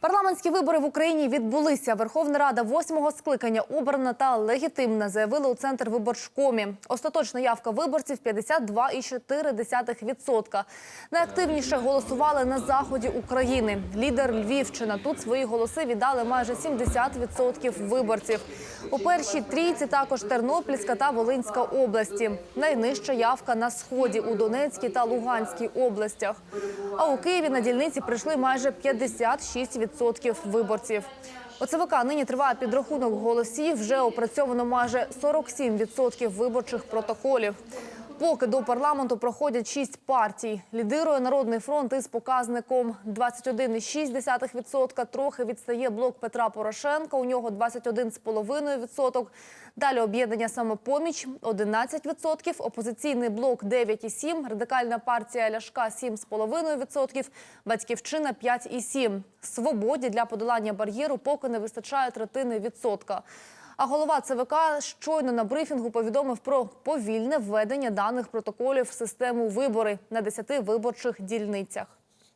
Парламентські вибори в Україні відбулися. Верховна Рада восьмого скликання обрана та легітимна, заявили у центр виборчкомі. Остаточна явка виборців 52,4%. Найактивніше голосували на заході України. Лідер Львівщина. Тут свої голоси віддали майже 70% виборців. У першій трійці також Тернопільська та Волинська області. Найнижча явка на сході у Донецькій та Луганській областях. А у Києві на дільниці прийшли майже 56% виборців. У ЦВК нині триває підрахунок голосів. Вже опрацьовано майже 47% виборчих протоколів. Поки до парламенту проходять шість партій. Лідирує Народний фронт із показником 21,6%. Трохи відстає блок Петра Порошенка. У нього 21,5%. Далі об'єднання «Самопоміч» – 11%, опозиційний блок – 9,7%, радикальна партія Ляшка – 7,5%, батьківщина – 5,7%. Свободі для подолання бар'єру поки не вистачає третини відсотка. А голова ЦВК щойно на брифінгу повідомив про повільне введення даних протоколів в систему вибори на 10 виборчих дільницях.